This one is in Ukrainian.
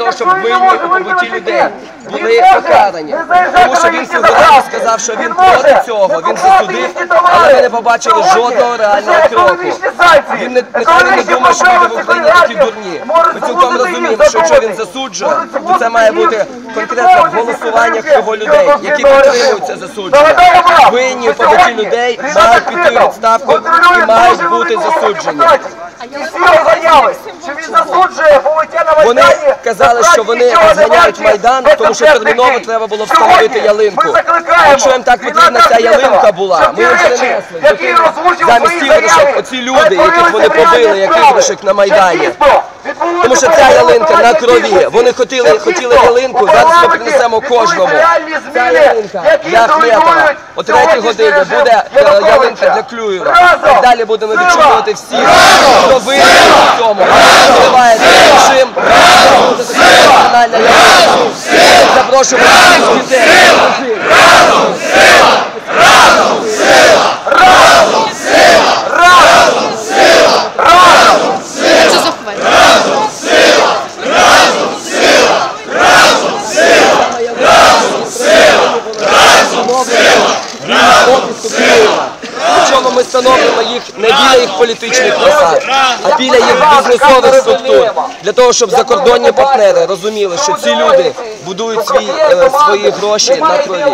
того, щоб винні у побутті людей були покарані. Тому що він сьогодні сказав, що він проти цього, він засудив, але ми не побачили жодного реального кроку. Він не, ніхто не думає, що люди в Україні такі дурні. Ми цілком розуміємо, що якщо він засуджує, то це має бути конкретно в голосуваннях його людей, які підтримують це засудження. Винні у побутті людей мають піти у відставку і мають бути засуджені. І всі заяви, що він засуджує Вони казали, що вони розганяють Майдан, тому що терміново треба було встановити ялинку. Якщо їм так потрібна ця ялинка була, ми їм принесли замість іграшок оці люди, яких вони побили, як іграшок на Майдані. Тому що ця ялинка на крові. Вони хотіли, хотіли ялинку, зараз ми принесемо кожному. Ця ялинка для Ахметова. О третій годині буде е, ялинка для Клюєва. Так далі будемо відчувати всіх, хто винен Запрошуємо всіх дітей. Це заховати. офісу Києва. Причому ми встановлюємо їх не біля їх політичних посад, а біля їх бізнесових структур. Для того, щоб закордонні партнери розуміли, що ці люди будують свої, е, свої гроші на крові.